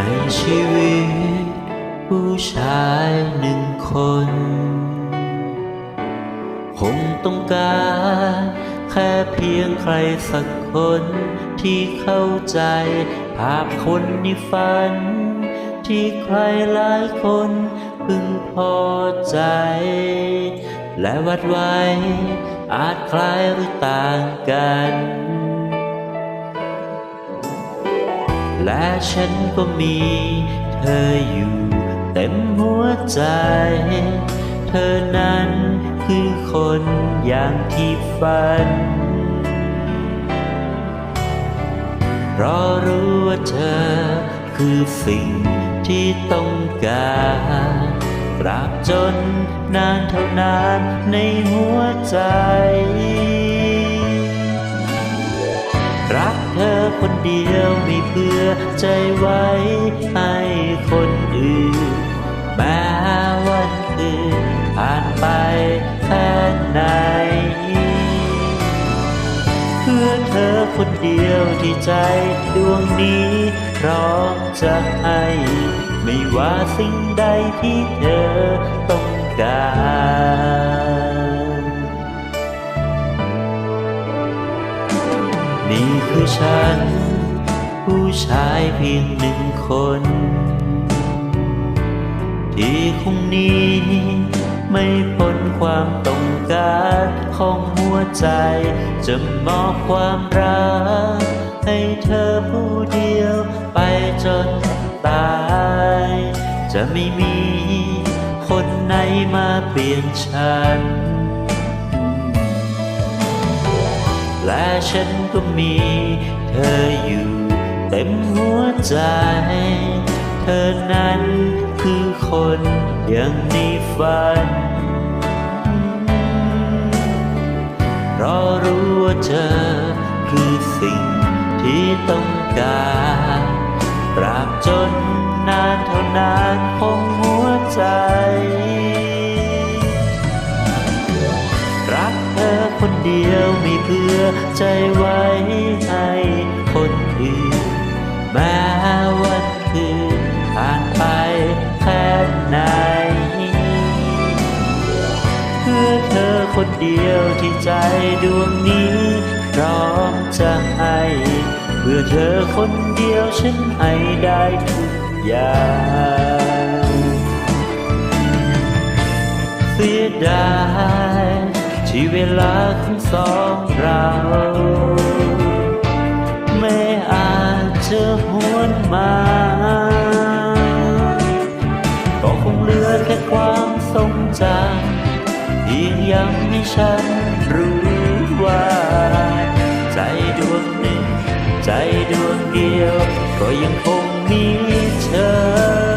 ในชีวิต ผู้ชายหนึ่งคน คงต้องการแค่เพียงใครสักคนที่เข้าใจ ภาพคนในฝัน ที่ใครหลายคนพึงพอใจ และวัดไว้อาจคล้ายหรือต่างกัน และฉันก็มีเธออยู่เต็มหัวใจ เธอนั้นคือคนอย่างที่ฝัน เพราะรู้ว่าเธอคือสิ่งที่ต้องการตราบจนนานเท่านานในหัวใจ อคนเดียวไม่เพื่อใจไว้ให้คนอื่นแม้วันคืนผ่านไปแค่ไหนเพื่อเธอคนเดียวที่ใจดวงนี้พร้อมจะให้ไม่ว่าสิ่งใดที่เธอต้องการ คือฉัน ผู้ชายเพียงหนึ่งคน ที่คงนี้ ไม่พ้นความต้องการของหัวใจ จะมอบความรัก ให้เธอผู้เดียวไปจนตาย จะไม่มีคนไหนมาเปลี่ยนฉัน และฉันก็มีเธออยู่เต็มหัวใจ เธอนั้นคือคนอย่างในฝัน เพราะรู้ว่าเธอคือสิ่งที่ต้องการตราบจนนานเท่านานของหัวใจ รักเธอคนเดียว เพื่อใจไว้ให้คนอื่นแม้วันคืนผ่านไปแค่ไหนเพื่อเธอคนเดียวที่ใจดวงนี้พร้อมจะให้เพื่อเธอคนเดียวฉันให้ได้ทุกอย่างเสียดาย ที่เวลาของสองเรา ไม่อาจจะหวนมาก็คงเหลือแค่ความทรงจำเพียงยังให้ฉันรู้ว่า ใจดวงหนึ่ง ใจดวงเดียว ก็ยังคงมีเธอ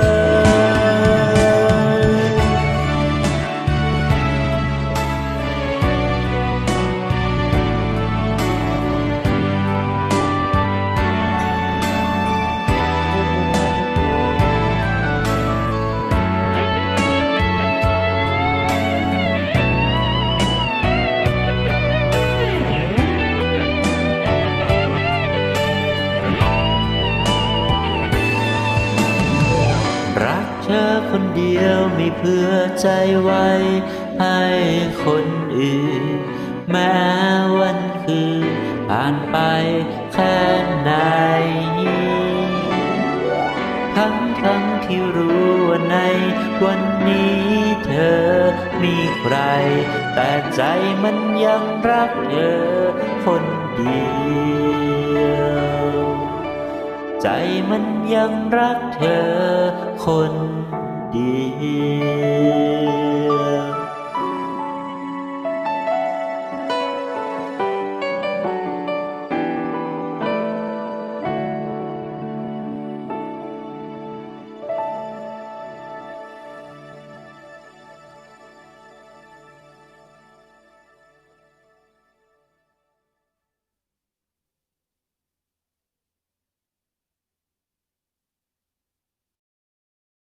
คนเดียวไม่เพื่อใจไว้ ให้คนอื่น แม้วันคืนผ่านไปแค่ไหนทั้งทั้งที่รู้ว่าในวันนี้เธอมีใคร แต่ใจมันยังรักเธอคนเดียว ใจมันยังรักเธอคน เดียว